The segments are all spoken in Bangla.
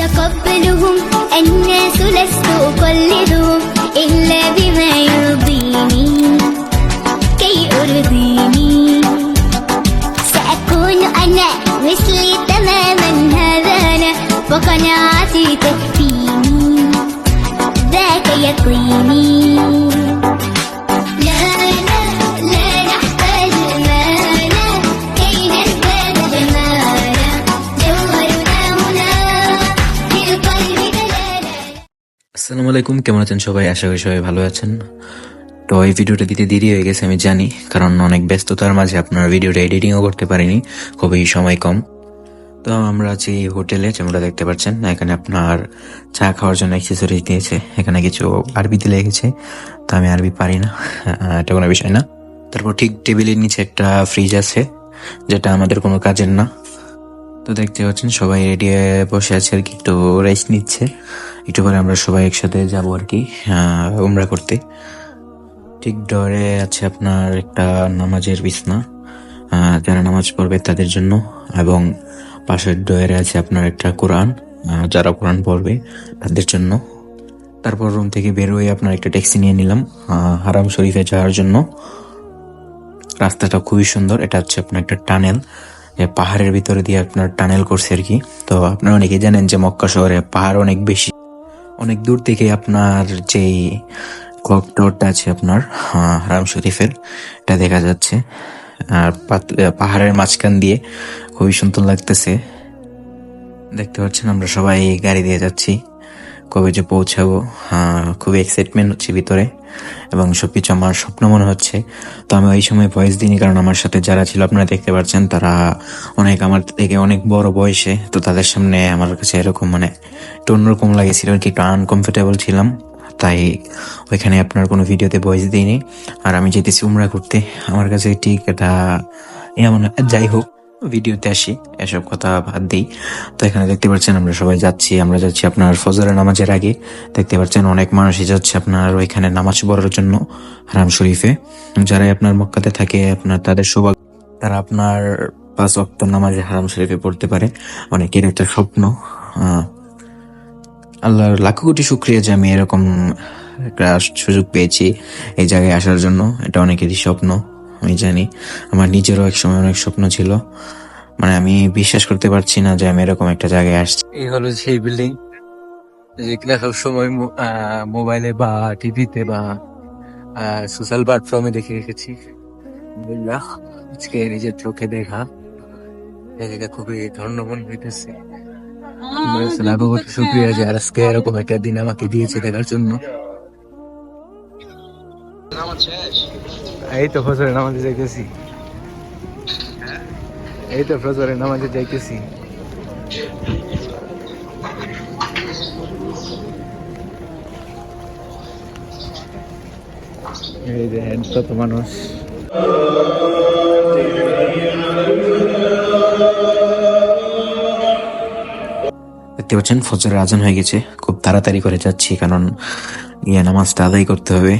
أتقبلهم. الناس لست أقلدهم إلا بما يرضيني. كي أرضيني. سأكون أنا مثلي تماما هذا أنا وقناعتي تكفيني. ذاك يقيني. আসসালামু আলাইকুম, কেমন আছেন সবাই? আশা করি সবাই ভালো আছেন। তো এই ভিডিওটা দিতে দেরি হয়ে গেছে, আমি জানি, কারণ অনেক ব্যস্ততার মাঝে আপনার ভিডিওটা এডিটিংও করতে পারিনি, খুবই সময় কম। তো আমরা আছি হোটেলে, যেমনটা দেখতে পাচ্ছেন, এখানে আপনার চা খাওয়ার জন্য অ্যাক্সেসরিজ দিয়েছে, এখানে কিছু আরবিতে লেগেছে, তো আমি আরবি পারি না এটা কোনো বিষয় না। তারপর ঠিক টেবিলের নিচে একটা ফ্রিজ আছে, যেটা আমাদের কোনো কাজের না। তো দেখতে পাচ্ছেন, সবাই রেডি বসে আছে আর কি। একটু রেস্ট নিচ্ছে। একটু পরে আমরা সবাই একসাথে যাব আর কি উমরা করতে। ঠিক ডরে আছে আপনার একটা নামাজের বিছনা যারা নামাজ পড়বে তাদের জন্য। এবং পাশের ডয়ারে আছে আপনার একটা কোরআন যারা কোরআন পড়বে তাদের জন্য। তারপর রুম থেকে বের হয়ে আপনার একটা ট্যাক্সি নিয়ে নিলাম হারাম শরীফে যাওয়ার জন্য। রাস্তাটা খুবই সুন্দর, এটা হচ্ছে আপনার একটা টানেল। পাহাড়ের ভিতরে দিয়ে আপনার টানেল করছে আর কি। তো আপনারা অনেকে জানেন যে মক্কা শহরে পাহাড় অনেক বেশি। অনেক দূর থেকে আপনার যেই ক্লক টাওয়ারটা আছে আপনার হারাম শরীফের, এটা দেখা যাচ্ছে। আর পাহাড়ের মাঝখান দিয়ে খুবই সুন্দর লাগতেছে। দেখতে পাচ্ছেন আমরা সবাই গাড়ি দিয়ে যাচ্ছি। কবে যে পৌঁছাবো? আহ, খুবই এক্সাইটমেন্ট হচ্ছে ভিতরে। এবং সবকিছু আমার স্বপ্ন মনে হচ্ছে। তো আমি ওই সময় ভয়েস দিইনি কারণ আমার সাথে যারা ছিল আপনারা দেখতে পাচ্ছেন তারা অনেক আমার থেকে অনেক বড় বয়সে। তো তাদের সামনে আমার কাছে এরকম মানে একটু অন্যরকম লাগেছিল আর কি একটু আনকমফোর্টেবল ছিলাম। তাই ওইখানে আপনার কোনো ভিডিওতে ভয়েস দিইনি। আর আমি যেতেছি উমরা করতে। আমার কাছে ঠিক এটা এমন যাই হোক। ভিডিওতে আসি, এসব কথা বাদ দিই। তো এখানে দেখতে পাচ্ছেন আমরা সবাই যাচ্ছি, আমরা যাচ্ছি আপনার ফজরের নামাজের আগে। দেখতে পাচ্ছেন অনেক মানুষই যাচ্ছে আপনার ওইখানে নামাজ পড়ার জন্য হারাম শরীফে। যারাই আপনার মক্কাতে থাকে, আপনার তাদের সৌভাগ্য, তারা আপনার পাঁচ অক্ত নামাজে হারাম শরীফে পড়তে পারে। অনেকের একটা স্বপ্ন। আল্লাহর লাখো কোটি শুক্রিয়া যে আমি এরকম একটা সুযোগ পেয়েছি এই জায়গায় আসার জন্য। এটা অনেকেরই স্বপ্ন। আমি জানি। আমার নিজেরও এক সময় অনেক স্বপ্ন ছিল। মানে আমি বিশ্বাস করতে পারছি না যে আমি এরকম একটা জায়গায় আসছি। এই হলো সেই বিল্ডিং যেগুলা সবসময় মোবাইলে বা টিভিতে বা সোশ্যাল প্ল্যাটফর্মে দেখে রেখেছি। আজকে নিজের চোখে দেখা। এই জায়গা খুবই ধন্য মনে হইতেছে। শুক্রিয়া যে আর আজকে এরকম একটা দিন আমাকে দিয়েছে দেখার জন্য। এই তো নামাজে যাইতেছি। এই তো নামাজে যাইতেছি। এই কত মানুষ। দেখতে পাচ্ছেন, ফজরের আজান হয়ে গেছে। খুব তাড়াতাড়ি করে যাচ্ছি, কারণ ইয়ে নামাজটা আদায় করতে হবে।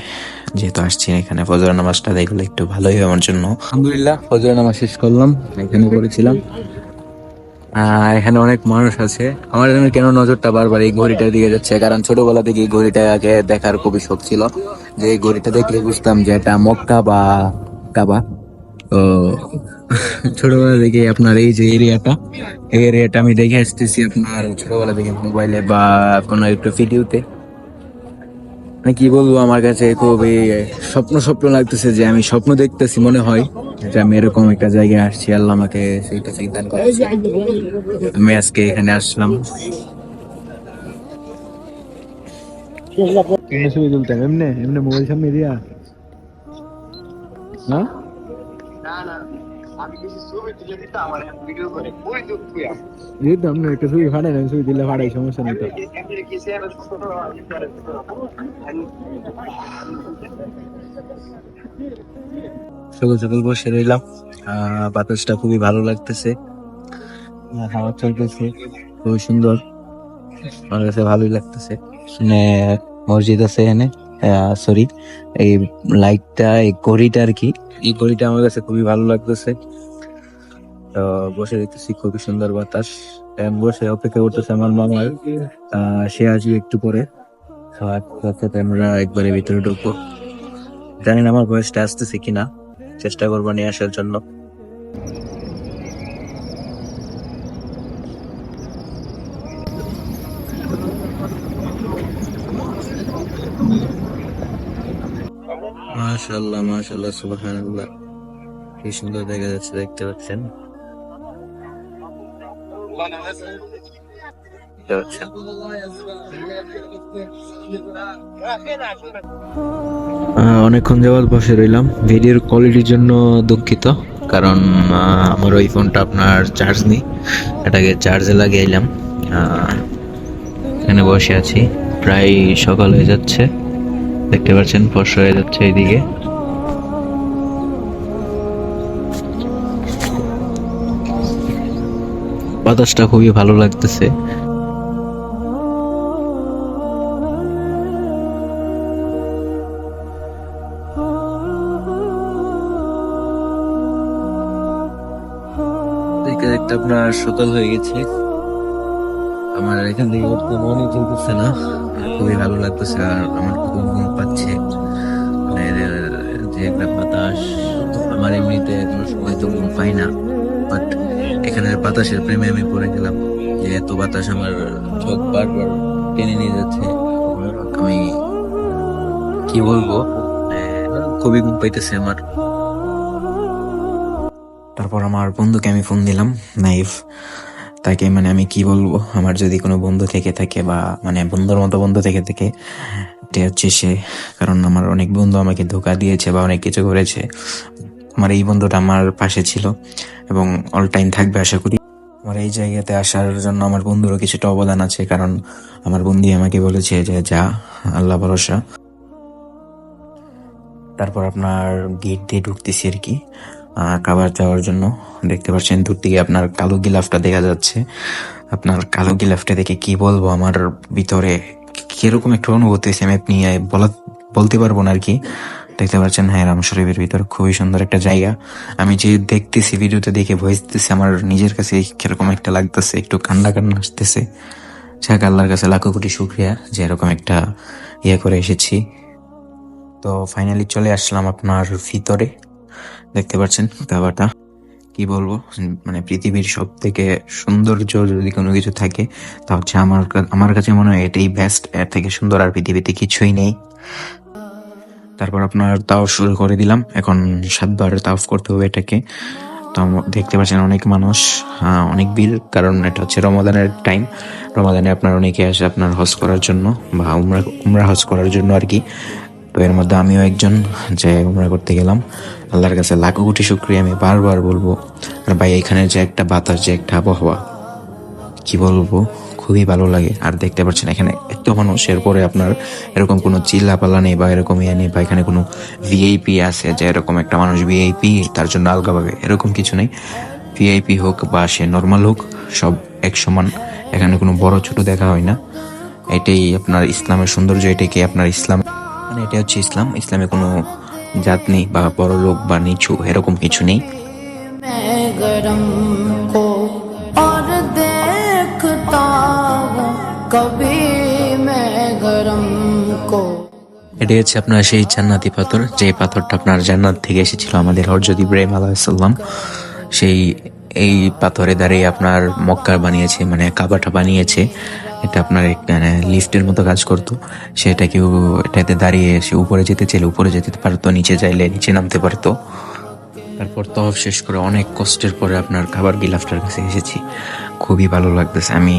যেহেতু আসছি এখানে ফজরের নামাজটা করলে একটু ভালোই আমার জন্য। আলহামদুলিল্লাহ, ফজর নামাজ শেষ করলাম, এখানে করেছিলাম এখানে অনেক মানুষ আছে। আমার যেন কেন নজরটা বারবার এই ঘড়িটার দিকে যাচ্ছে? কারণ ছোটবেলা থেকে এই ঘড়িটাকে দেখার খুবই শখ ছিল। যে এই ঘড়িটা দেখলে বুঝতাম যে এটা মক্কা বা কাবা। তো ছোটবেলা থেকে আপনার এই যে এরিয়াটা, এই এরিয়াটা আমি দেখে আসতেছি আপনার ছোটবেলা থেকে মোবাইলে বা কোনো একটু ভিডিওতে। মানে কি বলব আমার কাছে খুবই স্বপ্ন স্বপ্ন লাগতেছে যে আমি স্বপ্ন দেখতেছি মনে হয় যে আমি এরকম একটা জায়গায় আসছি আল্লাহ আমাকে সেইটা সিদ্ধান্ত করেছে আমি আজকে এখানে আসলাম। ছবি তুলতাম এমনি এমনি মোবাইল সামনে দিয়া এই তো আপনি একটা ছবি ফাটাই ছবি দিলে ফাটাই সমস্যা নেই তো। সকাল সকাল বসে রইলাম। আহ, বাতাসটা খুবই ভালো লাগতেছে। হাওয়া চলতেছে খুবই সুন্দর। আমার কাছে ভালোই লাগতেছে। শুনে মসজিদ আছে এখানে সরি এই লাইটটা এই ঘড়িটা আর কি এই ঘড়িটা আমার কাছে খুবই ভালো লাগতেছে। বসে দেখতেছি, খুবই সুন্দর বাতাস। বসে অপেক্ষা করতেছে আমার মামার সে আসবে একটু পরে। সাথে আমরা একবারে ভিতরে ঢুকবো। জানি না আমার বয়সটা আসতেছে কিনা। চেষ্টা করব নিয়ে আসার জন্য। মাশাল্লাহ মাশাল্লাহ সুবহানাল্লাহ। কি সুন্দর দেখা যাচ্ছে, দেখতে পাচ্ছেন। অনেকক্ষণ যাবৎ বসে রইলাম। ভিডিওর কোয়ালিটির জন্য দুঃখিত কারণ আমার ওই ফোনটা আপনার চার্জ নেই। এটাকে চার্জে লাগিয়ে এলাম আহ, এখানে বসে আছি। প্রায় সকাল হয়ে যাচ্ছে। দেখতে পাচ্ছেন ফর্সা হয়ে যাচ্ছে এইদিকে। বাতাসটা খুবই ভালো লাগতেছে। দেখতে আপনার সকাল হয়ে গেছে। আমার এখান থেকে উঠতে মনে চলতেছে না। খুবই ভালো লাগতেছে আর আমার খুব ঘুম পাচ্ছে। মানে যে একটা বাতাস, আমার এমনিতে কোনো সময় তো ঘুম পাই না বাট এখানের বাতাসের প্রেমে আমি পড়ে গেলাম। যে এত বাতাস আমার চোখ বারবার টেনে নিয়ে যাচ্ছে, আমি কি বলব? খুবই ঘুম পাইতেছে আমার। তারপর আমার বন্ধুকে আমি ফোন দিলাম, নাইফ। তাকে মানে আমি কি বলব? আমার যদি কোনো বন্ধু থেকে থাকে বা মানে বন্ধুর মতো বন্ধু থেকে থাকে, এটা হচ্ছে সে। কারণ আমার অনেক বন্ধু আমাকে ধোকা দিয়েছে বা অনেক কিছু করেছে। আমার এই বন্ধুটা আমার পাশে ছিল এবং অল টাইম থাকবে আশা করি। আমার এই জায়গাতে আসার জন্য আমার বন্ধুরও কিছুটা অবদান আছে, কারণ আমার বন্ধু আমাকে বলেছে যে, যা, আল্লাহ ভরসা। তারপর আপনার গেট দিয়ে ঢুকতেছি আর কি। খাবার যাওয়ার জন্য। দেখতে পাচ্ছেন দূর থেকে আপনার কালো গিলাফটা দেখা যাচ্ছে। আপনার কালো গিলাফটা দেখে কি বলব, আমার ভিতরে কীরকম একটা অনুভূতি হয়েছে আমি আপনি বলা বলতে পারব না আর কি। দেখতে পাচ্ছেন হ্যাঁ রাম শরীফের ভিতর খুবই সুন্দর একটা জায়গা। আমি যে দেখতেছি, ভিডিওতে দেখে ভয়েস দিতেছি আমার নিজের কাছে কীরকম একটা লাগতেছে, একটু কান্না কান্না আসতেছে। যাক, আল্লাহর কাছে লাখো কোটি শুক্রিয়া যে এরকম একটা ইয়ে করে এসেছি। তো ফাইনালি চলে আসলাম আপনার ভিতরে। দেখতে পাচ্ছেন খাবারটা কি বলব মানে পৃথিবীর সব থেকে সৌন্দর্য যদি কোনো কিছু থাকে, তা হচ্ছে আমার আমার কাছে মনে হয় এটাই বেস্ট এর থেকে সুন্দর আর পৃথিবীতে কিছুই নেই। তারপর আপনার তাও শুরু করে দিলাম। এখন সাতবার তাওফ করতে হবে এটাকে। তো দেখতে পাচ্ছেন অনেক মানুষ আহ, অনেক ভিড় কারণ এটা হচ্ছে রমাদানের টাইম রমাদানে আপনার অনেকে আসে আপনার হজ করার জন্য বা উমরা উমরা হজ করার জন্য আর কি। তো এর মধ্যে আমিও একজন যে উমরা করতে গেলাম। আল্লাহর কাছে লাখো কোটি শুক্রিয়া আমি বারবার বলব আর ভাই এখানে যে একটা বাতাস যে একটা আবহাওয়া কি বলব? খুবই ভালো লাগে। আর দেখতে পাচ্ছেন এখানে এত মানুষ এরপরে আপনার এরকম কোনো চিল্লাপাল্লা নেই বা এরকম ইয়ে নেই বা এখানে কোনো ভিআইপি আছে যে এরকম একটা মানুষ ভিআইপি তার জন্য আলগাভাবে এরকম কিছু নেই। ভিআইপি হোক বা সে নর্মাল হোক, সব এক সমান। এখানে কোনো বড় ছোট দেখা হয় না। এটাই আপনার ইসলামের সৌন্দর্য এটাকে আপনার ইসলাম? মানে এটা হচ্ছে ইসলাম। ইসলামে কোনো জাত নেই বা বড় লোক বা নিচু এরকম কিছু নেই। এটি হচ্ছে আপনার সেই জান্নাতি পাথর, যে পাথরটা আপনার জান্নাত থেকে এসেছিল আমাদের হরজদ ইব্রাহিম আলাহিসাল্লাম সেই, এই পাথরে দাঁড়িয়ে আপনার মক্কা বানিয়েছে মানে কাবাটা বানিয়েছে। এটা আপনার মানে লিফটের মতো কাজ করতো। সেটা কেউ এটাতে দাঁড়িয়ে সে উপরে যেতে চাইলে উপরে যেতে পারতো, নিচে চাইলে নিচে নামতে পারতো। তারপর তহফ শেষ করে অনেক কষ্টের পরে আপনার খাবার গিলাফটার কাছে এসেছি। খুবই ভালো লাগতেছে। আমি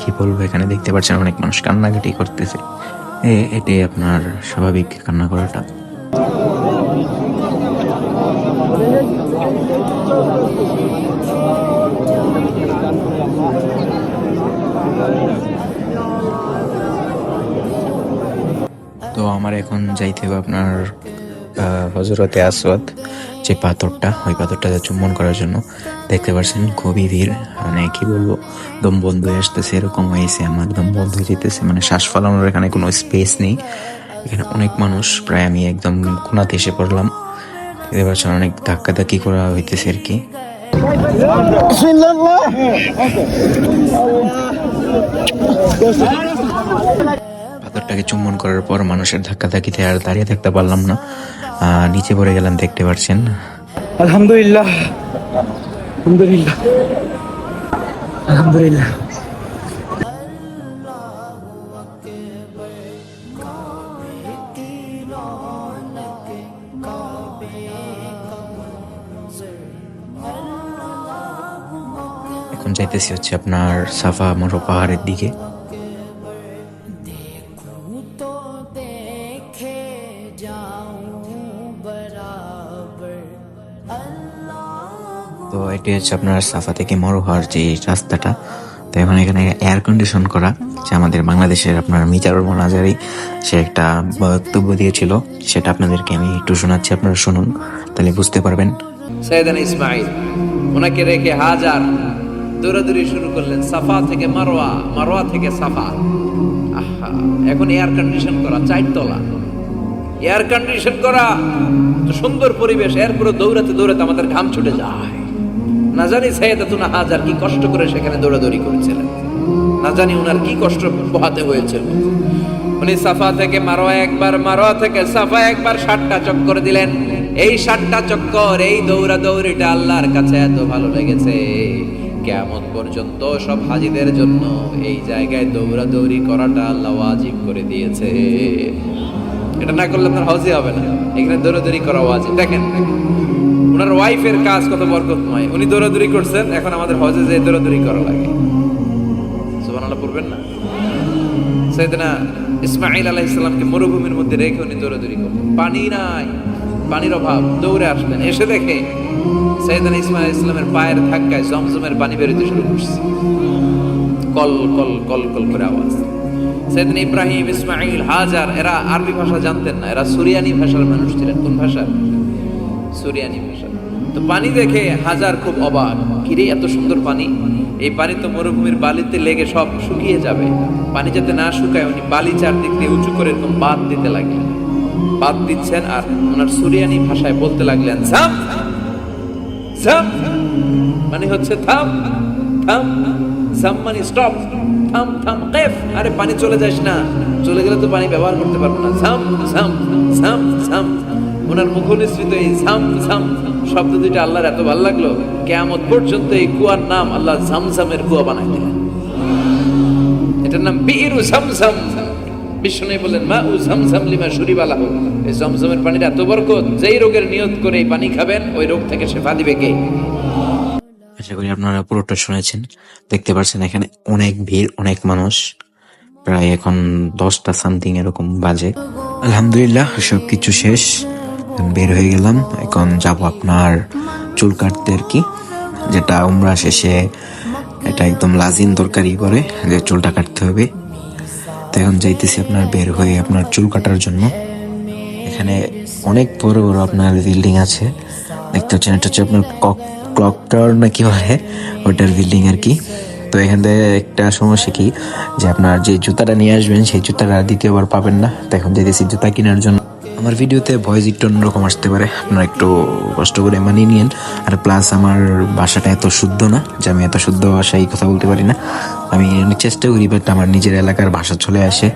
কি বলব, এখানে দেখতে পাচ্ছেন অনেক মানুষ কান্নাকাটি করতেছে। এটাই আপনার স্বাভাবিক কান্না করাটা। তো আমার এখন যাইতে হবে আপনার হজরতে আসওয়াদ। যে পাথরটা ওই পাথরটাতে চুম্বন করার জন্য দেখতে পাচ্ছেন খুবই ভিড়। মানে কি বলব দম বন্ধ হয়ে আসতেছে এরকম হয়েছে আমার দম বন্ধ হয়ে যেতেছে। মানে শ্বাস ফলানোর এখানে কোনো স্পেস নেই। এখানে অনেক মানুষ প্রায় আমি একদম কোনাতে এসে পড়লাম। দেখতে পাচ্ছেন অনেক ধাক্কা ধাক্কি করা হইতেছে আর কি। পাথরটাকে চুম্বন করার পর মানুষের ধাক্কা ধাক্কিতে আর দাঁড়িয়ে থাকতে পারলাম না। নিচে পড়ে গেলাম দেখতে পাচ্ছেন। আলহামদুলিল্লাহ। আলহামদুলিল্লাহ। আলহামদুলিল্লাহ। এখন যাইতেছি হচ্ছে আপনার সাফা মরো পাহাড়ের দিকে। এটি হচ্ছে আপনার সাফা থেকে মরোহার যে রাস্তাটা, তো এখন এখানে এয়ার কন্ডিশন করা, যে আমাদের বাংলাদেশের আপনার মিজারুল মোনাজারি সে একটা বক্তব্য দিয়েছিল, সেটা আপনাদেরকে আমি একটু শোনাচ্ছি, আপনারা শুনুন, তাহলে বুঝতে পারবেন। সৈয়দান ইসমাইল, ওনাকে রেখে হাজার দৌড়াদৌড়ি শুরু করলেন, সাফা থেকে মারোয়া মারোয়া থেকে সাফা। আহা, এখন এয়ার কন্ডিশন করা, চারতলা। এয়ার কন্ডিশন করা সুন্দর পরিবেশ এরপরে দৌড়াতে দৌড়াতে আমাদের ঘাম ছুটে যায়। না জানি সৈয়দা তুনা হাজার কি কষ্ট করে সেখানে দৌড়াদৌড়ি করেছিলেন। না জানি ওনার কি কষ্ট পোহাতে হয়েছিল উনি সাফা থেকে মারোয়া একবার, মারোয়া থেকে সাফা একবার ষাটটা চক্কর দিলেন। এই ষাটটা চক্কর, এই দৌড়া দৌড়িটা আল্লাহর কাছে এত ভালো লেগেছে। কেমন পর্যন্ত সব হাজিদের জন্য এই জায়গায় দৌড়াদৌড়ি করাটা আল্লাহ ওয়াজিব করে দিয়েছে। এটা না করলে আপনার হজই হবে না। এখানে দৌড়াদৌড়ি করা ওয়াজিব। দেখেন। ওনার ওয়াইফের কাজ কত বরকতময়। উনি দৌড়াদৌড়ি করছেন, এখন আমাদের হজে যে দৌড়াদৌড়ি করা লাগে। পড়বেন না? সৈয়দনা ইসমাইল আলাহ ইসলামকে মরুভূমির মধ্যে রেখে উনি দৌড়াদৌড়ি পানি নাই, পানির অভাব। দৌড়ে এসে দেখে ইসমাইল ইসলামের পায়ের ধাক্কায় জমজমের পানি বেরোতে শুরু করছে। কল কল কল কল করে আওয়াজ। সৈয়দনা ইব্রাহিম ইসমাইল হাজার, এরা আরবি ভাষা জানতেন না। এরা সুরিয়ানি ভাষার মানুষ ছিলেন। কোন ভাষা? সুরিয়ানি তো পানি দেখে হাজার খুব অবাক। কিরে এত সুন্দর পানি? এই পানি তো মরুভূমির বালিতে লেগে সব শুকিয়ে যাবে। পানি যাতে না শুকায়, উনি বালি চারদিক দিয়ে উঁচু করে এরকম বাদ দিতে লাগলেন। বাদ দিচ্ছেন আর ওনার সুরিয়ানি ভাষায় বলতে লাগলেন, ঝাম ঝাম। মানে হচ্ছে থাম থাম ঝাম মানে স্টপ থাম থাম কেফ। আরে পানি চলে যাস না। চলে গেলে তো পানি ব্যবহার করতে পারব না। ঝাম ঝাম ঝাম ঝাম ওনার মুখ নিঃসৃত এই ঝাম ঝাম। শব্দ দুইটা আল্লাহর এত ভালো লাগল, কেয়ামত পর্যন্ত এই কুয়ার নাম আল্লাহ ঝামঝামের কুয়া বানাই দিলেন এটার নাম বীরু বিষ্ণু বললেন, মা লিমা এই এত বরকত, যেই রোগের নিয়ত করে এই পানি খাবেন, ওই রোগ থেকে শেফা দিবে কে? আশা করি আপনারা পুরোটা শুনেছেন। দেখতে পাচ্ছেন এখানে অনেক ভিড়, অনেক মানুষ। প্রায় এখন দশটা সামথিং এরকম বাজে। আলহামদুলিল্লাহ সব কিছু শেষ। বের হয়ে গেলাম। এখন যাব আপনার চুল কাটতে আর কি, যেটা উমরা শেষে এটা একদম লাজিন দরকারি করে যে চুলটা কাটতে হবে। তো এখন যাইতেছি আপনার বের হয়ে আপনার চুল কাটার জন্য। এখানে অনেক বড় বড় আপনার বিল্ডিং আছে। দেখতে পাচ্ছেন, এটা হচ্ছে আপনার কক, ক্লক টাওয়ার না কি বলে? ওটার বিল্ডিং আর কি। তো এখান থেকে একটা সমস্যা কি, যে আপনার যে জুতাটা নিয়ে আসবেন, সেই জুতাটা দ্বিতীয়বার পাবেন না। তো এখন যেতেছি জুতা কেনার জন্য। আমার ভিডিওতে ভয়েস একটু অন্যরকম আসতে পারে। আপনারা একটু কষ্ট করে মানিয়ে নিন আর প্লাস আমার ভাষাটা এত শুদ্ধ না যে আমি এত শুদ্ধ ভাষায় কথা বলতে পারি না। আমি অনেক চেষ্টা করি বাট আমার নিজের এলাকার ভাষা চলে আসে।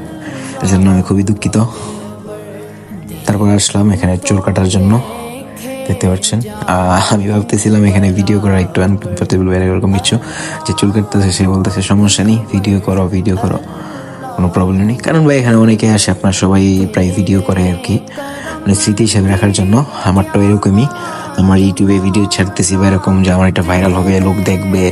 এজন্য আমি খুবই দুঃখিত। তারপর আসলাম এখানে চুল কাটার জন্য। দেখতে পাচ্ছেন? আমি ভাবতেছিলাম এখানে ভিডিও করা একটু আনকমফোর্টেবল এরকম কিছু। যে চুল কাটতেছে, সে বলতেছে, সমস্যা নেই ভিডিও করো ভিডিও করো। কোনো প্রবলেম নেই। কারণ ভাই, এখানে অনেকে আসে, আপনার সবাই প্রায় ভিডিও করে আর কি। মানে স্মৃতি হিসাবে রাখার জন্য। আমারটাও এরকমই। আমার ইউটিউবে ভিডিও ছাড়তেছি বা এরকম যে আমার এটা ভাইরাল হবে, লোক দেখবে,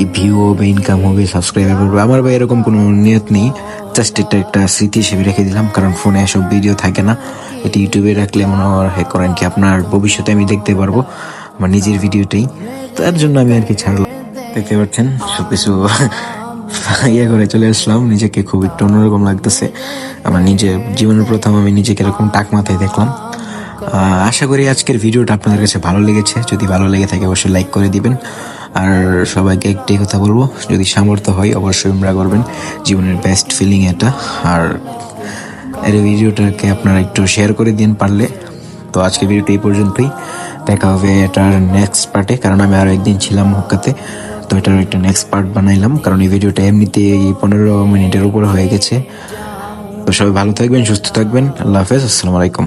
এই ভিউ হবে ইনকাম হবে সাবস্ক্রাইবার করবে। আমার ভাই, এরকম কোনো নিয়ত নেই। জাস্ট এটা একটা স্মৃতি হিসেবে রেখে দিলাম। কারণ ফোনে এসব ভিডিও থাকে না। এটি ইউটিউবে রাখলে মনে হয় করেন কি, আপনার ভবিষ্যতে আমি দেখতে পারব আমার নিজের ভিডিওটাই তার জন্য আমি আর কি ছাড়লাম। দেখতে পাচ্ছেন, সবকিছু ইয়ে করে চলে আসলাম, নিজেকে খুব একটু অন্যরকম লাগতেছে। আমার নিজে, জীবনের প্রথম আমি নিজেকে এরকম টাক মাথায় দেখলাম। আশা করি আজকের ভিডিওটা আপনাদের কাছে ভালো লেগেছে। যদি ভালো লেগে থাকে, অবশ্যই লাইক করে দিবেন। আর সবাইকে একটাই কথা বলব, যদি সামর্থ্য হয়, অবশ্যই উমরা করবেন। জীবনের বেস্ট ফিলিং এটা। আর এর ভিডিওটাকে আপনারা একটু শেয়ার করে দিন পারলে। তো আজকে ভিডিওটা এই পর্যন্তই। দেখা হবে এটার নেক্সট পার্টে কারণ আমি আরও একদিন ছিলাম মক্কাতে তো এটার একটা নেক্সট পার্ট বানাইলাম, কারণ এই ভিডিওটা এমনিতে পনেরো মিনিটের উপরে হয়ে গেছে। তো সবাই ভালো থাকবেন, সুস্থ থাকবেন, আল্লাহ হাফেজ, আসসালামু আলাইকুম।